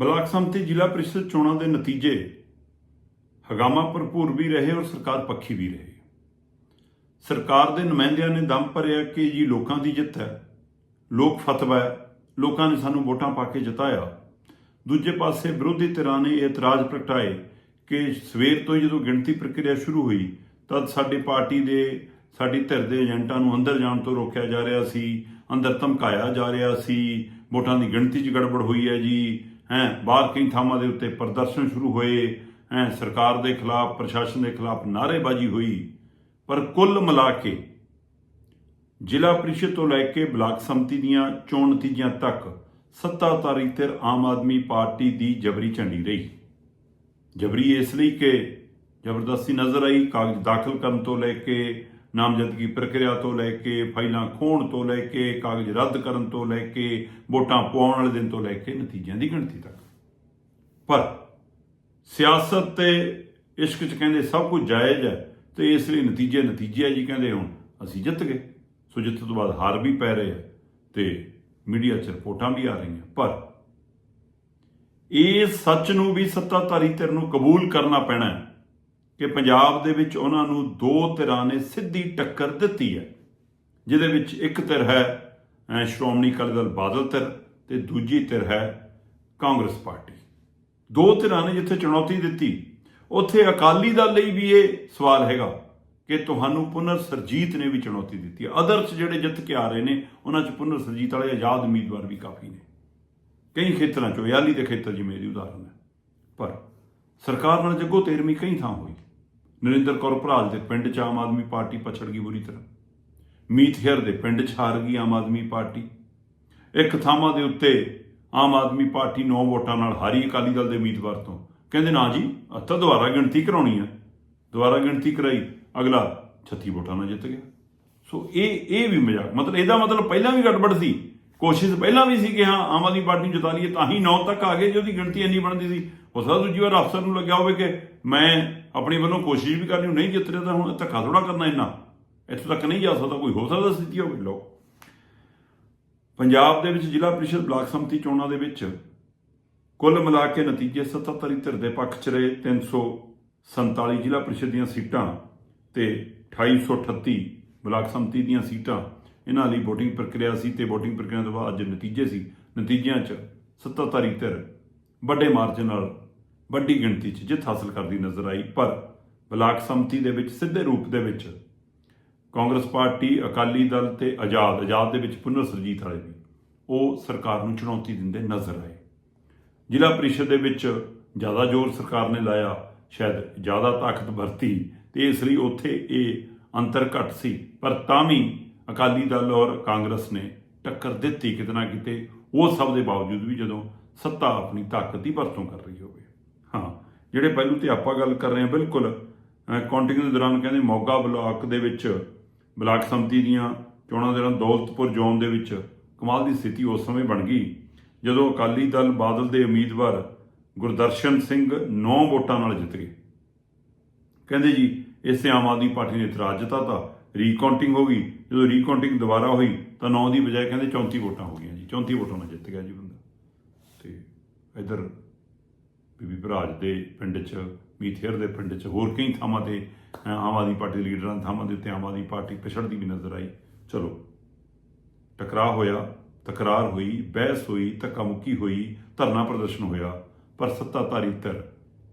Block ਸੰਮਤੀ ਜ਼ਿਲ੍ਹਾ ਪ੍ਰੀਸ਼ਦ ਚੋਣਾਂ ਦੇ ਨਤੀਜੇ ਹਗਾਮਾ ਭਰਪੂਰ ਵੀ ਰਹੇ ਔਰ ਸਰਕਾਰ ਪੱਖੀ ਵੀ ਰਹੇ। ਸਰਕਾਰ ਦੇ ਨੁਮਾਇੰਦਿਆਂ ਨੇ ਦਮ ਭਰਿਆ ਕਿ ਜੀ ਲੋਕਾਂ ਦੀ ਜਿੱਤ ਹੈ, ਲੋਕ ਫਤਵਾ ਹੈ, ਲੋਕਾਂ ਨੇ ਸਾਨੂੰ ਵੋਟਾਂ ਪਾ ਕੇ ਜਿਤਾਇਆ। ਦੂਜੇ ਪਾਸੇ ਵਿਰੋਧੀ ਧਿਰਾਂ ਨੇ ਇਤਰਾਜ਼ ਪ੍ਰਗਟਾਏ ਕਿ ਸਵੇਰ ਤੋਂ ਹੀ ਜਦੋਂ ਗਿਣਤੀ ਪ੍ਰਕਿਰਿਆ ਸ਼ੁਰੂ ਹੋਈ, ਤਦ ਸਾਡੀ ਪਾਰਟੀ ਦੇ, ਸਾਡੀ ਧਿਰ ਦੇ ਏਜੰਟਾਂ ਨੂੰ ਅੰਦਰ ਜਾਣ ਤੋਂ ਰੋਕਿਆ ਜਾ ਰਿਹਾ ਸੀ, ਅੰਦਰ ਧਮਕਾਇਆ ਜਾ ਰਿਹਾ ਸੀ, ਵੋਟਾਂ ਦੀ ਗਿਣਤੀ 'ਚ ਗੜਬੜ ਹੋਈ ਹੈ ਜੀ ਹੈ, ਬਾਹਰ ਕਈ ਥਾਵਾਂ ਦੇ ਉੱਤੇ ਪ੍ਰਦਰਸ਼ਨ ਸ਼ੁਰੂ ਹੋਏ, ਹੈ, ਸਰਕਾਰ ਦੇ ਖਿਲਾਫ, ਪ੍ਰਸ਼ਾਸਨ ਦੇ ਖਿਲਾਫ ਨਾਅਰੇਬਾਜ਼ੀ ਹੋਈ। ਪਰ ਕੁੱਲ ਮਿਲਾ ਕੇ ਜ਼ਿਲ੍ਹਾ ਪ੍ਰੀਸ਼ਦ ਤੋਂ ਲੈ ਕੇ ਬਲਾਕ ਸੰਮਤੀ ਦੀਆਂ ਚੋਣ ਨਤੀਜਿਆਂ ਤੱਕ ਸੱਤਾਧਾਰੀ ਧਿਰ ਆਮ ਆਦਮੀ ਪਾਰਟੀ ਦੀ ਜਬਰੀ ਝੰਡੀ ਰਹੀ। ਜਬਰੀ ਇਸ ਲਈ ਕਿ ਜ਼ਬਰਦਸਤੀ ਨਜ਼ਰ ਆਈ, ਕਾਗਜ਼ ਦਾਖਲ ਕਰਨ ਤੋਂ ਲੈ ਕੇ ਨਾਮਜ਼ਦਗੀ ਪ੍ਰਕਿਰਿਆ ਤੋਂ ਲੈ ਕੇ, ਫਾਈਲਾਂ ਖੋਣ ਤੋਂ ਲੈ ਕੇ, ਕਾਗਜ਼ ਰੱਦ ਕਰਨ ਤੋਂ ਲੈ ਕੇ, ਵੋਟਾਂ ਪਾਉਣ ਵਾਲੇ ਦਿਨ ਤੋਂ ਲੈ ਕੇ ਨਤੀਜਿਆਂ ਦੀ ਗਿਣਤੀ ਤੱਕ। ਪਰ ਸਿਆਸਤ ਤੇ ਇਸ਼ਕ ਚ ਕਹਿੰਦੇ ਸਭ ਕੁਝ ਜਾਇਜ਼ ਹੈ ਤੇ ਇਸ ਲਈ ਨਤੀਜੇ ਨਤੀਜੇ ਆ ਜੀ ਕਹਿੰਦੇ ਹੁਣ ਅਸੀਂ ਜਿੱਤ ਗਏ। ਸੋ ਜਿੱਤ ਤੋਂ ਬਾਅਦ ਹਾਰ ਵੀ ਪੈ ਰਹੇ ਆ ਤੇ ਮੀਡੀਆ 'ਚ ਰਿਪੋਰਟਾਂ ਵੀ ਆ ਰਹੀਆਂ। ਪਰ ਇਹ ਸੱਚ ਨੂੰ ਵੀ ਸੱਤਾਧਾਰੀ ਧਿਰ ਨੂੰ ਕਬੂਲ ਕਰਨਾ ਪੈਣਾ ਹੈ। ਕਿ ਪੰਜਾਬ ਦੇ ਵਿੱਚ ਉਹਨਾਂ ਨੂੰ ਦੋ ਧਿਰਾਂ ਨੇ ਸਿੱਧੀ ਟੱਕਰ ਦਿੱਤੀ ਹੈ, ਜਿਹਦੇ ਵਿੱਚ ਇੱਕ ਧਿਰ ਹੈ ਸ਼੍ਰੋਮਣੀ ਅਕਾਲੀ ਦਲ ਬਾਦਲ ਧਿਰ ਤੇ ਦੂਜੀ ਧਿਰ ਹੈ ਕਾਂਗਰਸ ਪਾਰਟੀ। ਦੋ ਧਿਰਾਂ ਨੇ ਜਿੱਥੇ ਚੁਣੌਤੀ ਦਿੱਤੀ। ਉੱਥੇ ਅਕਾਲੀ ਦਲ ਲਈ ਵੀ ਇਹ ਸਵਾਲ ਹੈਗਾ ਕਿ ਤੁਹਾਨੂੰ ਪੁਨਰ ਸਰਜੀਤ ਨੇ ਵੀ ਚੁਣੌਤੀ ਦਿੱਤੀ ਹੈ। ਅਦਰਸ ਜਿਹੜੇ ਜਿੱਤ ਕੇ ਆ ਰਹੇ ਨੇ, ਉਹਨਾਂ 'ਚ ਪੁਨਰ ਸਰਜੀਤ ਵਾਲੇ ਆਜ਼ਾਦ ਉਮੀਦਵਾਰ ਵੀ ਕਾਫੀ ਨੇ। ਕਈ ਖੇਤਰਾਂ 'ਚੋਂ ਯਾਲੀ ਦੇ ਖੇਤਰ ਜਿਵੇਂ ਇਹਦੀ ਉਦਾਹਰਨ ਹੈ। ਪਰ ਸਰਕਾਰ ਨਾਲ ਜੱਗੋ ਤੇਰਮੀ ਕਈ ਥਾਂ ਹੋਈ। ਨਰਿੰਦਰ ਕੌਰ ਭਰਾਲ ਦੇ ਪਿੰਡ 'ਚ ਆਮ ਆਦਮੀ ਪਾਰਟੀ ਪਛੜ ਗਈ ਬੁਰੀ ਤਰ੍ਹਾਂ। ਮੀਤ ਹੇਰ ਦੇ ਪਿੰਡ 'ਚ ਹਾਰ ਗਈ ਆਮ ਆਦਮੀ ਪਾਰਟੀ। ਇੱਕ ਥਾਵਾਂ ਦੇ ਉੱਤੇ ਆਮ ਆਦਮੀ ਪਾਰਟੀ 9 ਵੋਟਾਂ ਨਾਲ ਹਾਰੀ ਅਕਾਲੀ ਦਲ ਦੇ ਉਮੀਦਵਾਰ ਤੋਂ। ਕਹਿੰਦੇ, ਨਾ ਜੀ ਅੱਤਾ ਦੁਬਾਰਾ ਗਿਣਤੀ ਕਰਾਉਣੀ ਹੈ ਦੁਬਾਰਾ ਗਿਣਤੀ ਕਰਾਈ, ਅਗਲਾ 36 ਵੋਟਾਂ ਨਾਲ ਜਿੱਤ ਗਿਆ। ਸੋ ਇਹ ਇਹ ਵੀ ਮਜ਼ਾਕ, ਮਤਲਬ ਇਹਦਾ ਮਤਲਬ ਪਹਿਲਾਂ ਵੀ ਗੜਬੜ ਸੀ। ਕੋਸ਼ਿਸ਼ ਪਹਿਲਾਂ ਵੀ ਸੀ ਕਿ ਹਾਂ, ਆਮ ਆਦਮੀ ਪਾਰਟੀ ਨੂੰ ਜਿਤਾ ਲਈਏ, ਤਾਂ ਹੀ 9 ਤੱਕ ਆ ਗਏ, ਜੇ ਉਹਦੀ ਗਿਣਤੀ ਇੰਨੀ ਬਣਦੀ ਸੀ। ਹੋ ਸਕਦਾ ਦੂਜੀ ਵਾਰ ਅਫਸਰ ਨੂੰ ਲੱਗਿਆ ਹੋਵੇ ਕਿ ਮੈਂ ਆਪਣੇ ਵੱਲੋਂ ਕੋਸ਼ਿਸ਼ ਵੀ ਕਰਨੀ ਨਹੀਂ ਜਿੱਤ ਰਿਹਾ, ਤਾਂ ਹੁਣ ਧੱਕਾ ਥੋੜਾ ਕਰਨਾ ਇੰਨਾ। ਇੱਥੋਂ ਤੱਕ ਨਹੀਂ ਜਾ ਸਕਦਾ, ਕੋਈ ਹੋ ਸਕਦਾ ਸਥਿਤੀ ਹੋਵੇ। ਲੋ ਪੰਜਾਬ ਦੇ ਵਿੱਚ ਜ਼ਿਲ੍ਹਾ ਪ੍ਰੀਸ਼ਦ ਬਲਾਕ ਸੰਮਤੀ ਚੋਣਾਂ ਦੇ ਵਿੱਚ ਕੁੱਲ ਮਿਲਾ ਕੇ ਨਤੀਜੇ 77 ਧਿਰ ਦੇ ਪੱਖ 'ਚ ਰਹੇ 347 ਜ਼ਿਲ੍ਹਾ ਪ੍ਰੀਸ਼ਦ ਦੀਆਂ ਸੀਟਾਂ ਤੇ 2838 ਬਲਾਕ ਸੰਮਤੀ ਦੀਆਂ ਸੀਟਾਂ। ਇਹਨਾਂ ਲਈ VOTING ਪ੍ਰਕਿਰਿਆ ਸੀ ਤੇ VOTING ਪ੍ਰਕਿਰਿਆ ਤੋਂ ਬਾਅਦ ਅੱਜ ਨਤੀਜੇ ਸੀ। ਨਤੀਜਿਆਂ 'ਚ 77 ਧਿਰ ਵੱਡੇ ਮਾਰਜਨ ਨਾਲ ਵੱਡੀ ਗਿਣਤੀ 'ਚ ਜਿੱਤ ਹਾਸਲ ਕਰਦੀ ਨਜ਼ਰ ਆਈ, ਪਰ ਬਲਾਕ ਸੰਮਤੀ ਦੇ ਵਿੱਚ ਸਿੱਧੇ ਰੂਪ ਦੇ ਵਿੱਚ ਕਾਂਗਰਸ ਪਾਰਟੀ, ਅਕਾਲੀ ਦਲ ਤੇ ਆਜ਼ਾਦ ਆਜ਼ਾਦ ਦੇ ਵਿੱਚ ਪੁਨਰ ਸਰਜੀਤ ਵਾਲੇ ਵੀ ਉਹ ਸਰਕਾਰ ਨੂੰ ਚੁਣੌਤੀ ਦਿੰਦੇ ਨਜ਼ਰ ਆਏ। ਜ਼ਿਲ੍ਹਾ ਪ੍ਰੀਸ਼ਦ ਦੇ ਵਿੱਚ ਜ਼ਿਆਦਾ ਜ਼ੋਰ ਸਰਕਾਰ ਨੇ ਲਾਇਆ, ਸ਼ਾਇਦ ਜ਼ਿਆਦਾ ਤਾਕਤ ਵਰਤੀ ਤੇ ਇਸ ਲਈ ਉੱਥੇ ਇਹ ਅੰਤਰ ਘਟ ਸੀ, ਪਰ ਤਾਂ ਵੀ ਅਕਾਲੀ ਦਲ ਔਰ ਕਾਂਗਰਸ ਨੇ ਟੱਕਰ ਦਿੱਤੀ, ਕਿਤੇ ਨਾ ਕਿਤੇ ਉਹ ਸਭ ਦੇ ਬਾਵਜੂਦ ਵੀ ਜਦੋਂ ਸੱਤਾ ਆਪਣੀ ਤਾਕਤ ਦੀ ਵਰਤੋਂ ਕਰ ਰਹੀ ਹੋਵੇ। ਹਾਂ, ਜਿਹੜੇ ਪਹਿਲੂ ਤੇ ਆਪਾਂ ਗੱਲ ਕਰ ਰਹੇ ਹਾਂ, ਬਿਲਕੁਲ ਕਾਊਂਟਿੰਗ ਦੇ ਦੌਰਾਨ ਕਹਿੰਦੇ ਮੋਗਾ ਬਲਾਕ ਦੇ ਵਿੱਚ, ਬਲਾਕ ਸੰਮਤੀ ਦੀਆਂ ਚੋਣਾਂ ਦੇ ਦੌਰਾਨ ਦੌਲਤਪੁਰ ਜ਼ੋਨ ਦੇ ਵਿੱਚ ਕਮਾਲ ਦੀ ਸਥਿਤੀ ਉਸ ਸਮੇਂ ਬਣ ਗਈ। ਜਦੋਂ ਅਕਾਲੀ ਦਲ ਬਾਦਲ ਦੇ ਉਮੀਦਵਾਰ ਗੁਰਦਰਸ਼ਨ ਸਿੰਘ 9 ਵੋਟਾਂ ਨਾਲ ਜਿੱਤ ਗਏ। ਕਹਿੰਦੇ ਜੀ, ਇਸ ਤੇ ਆਮ ਆਦਮੀ ਪਾਰਟੀ ਨੇ ਇਤਰਾਜ਼ ਜਤਾਤਾ ਰੀਕਾਊਂਟਿੰਗ ਹੋ ਗਈ। ਜਦੋਂ ਰੀਕਾਊਂਟਿੰਗ ਦੁਬਾਰਾ ਹੋਈ, ਤਾਂ 9 ਦੀ ਬਜਾਏ ਕਹਿੰਦੇ 34 ਵੋਟਾਂ ਹੋ ਗਈਆਂ ਜੀ। 34 ਵੋਟਾਂ ਨਾਲ ਜਿੱਤ ਗਿਆ ਜੀ ਬੰਦਾ। ਤੇ ਇਧਰ ਬੀਬੀ ਭਰਾਜ ਦੇ ਪਿੰਡ 'ਚ ਮੀਥੇਰ ਦੇ ਪਿੰਡ 'ਚ ਹੋਰ ਕਈ ਥਾਵਾਂ ਤੇ ਆਮ ਆਦਮੀ ਪਾਰਟੀ ਦੇ ਲੀਡਰਾਂ ਦੀ ਥਾਵਾਂ ਦੇ ਉੱਤੇ ਆਮ ਆਦਮੀ ਪਾਰਟੀ ਪਿਛੜਦੀ ਵੀ ਨਜ਼ਰ ਆਈ। ਚਲੋ, ਟਕਰਾਅ ਹੋਇਆ, ਤਕਰਾਰ ਹੋਈ, ਬਹਿਸ ਹੋਈ ਧੱਕਾ ਮੁੱਕੀ ਹੋਈ, ਧਰਨਾ ਪ੍ਰਦਰਸ਼ਨ ਹੋਇਆ, ਪਰ ਸੱਤਾਧਾਰੀ ਧਿਰ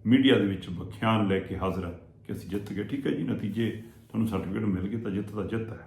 ਮੀਡੀਆ ਦੇ ਵਿੱਚ ਵਿਖਿਆਨ ਲੈ ਕੇ ਹਾਜ਼ਰ ਹੈ ਕਿ ਅਸੀਂ ਜਿੱਤ ਗਏ। ਠੀਕ ਹੈ ਜੀ, ਨਤੀਜੇ ਤੁਹਾਨੂੰ ਸਰਟੀਫਿਕੇਟ ਮਿਲ ਗਏ ਤਾਂ ਜਿੱਤ ਦਾ ਜਿੱਤ ਹੈ।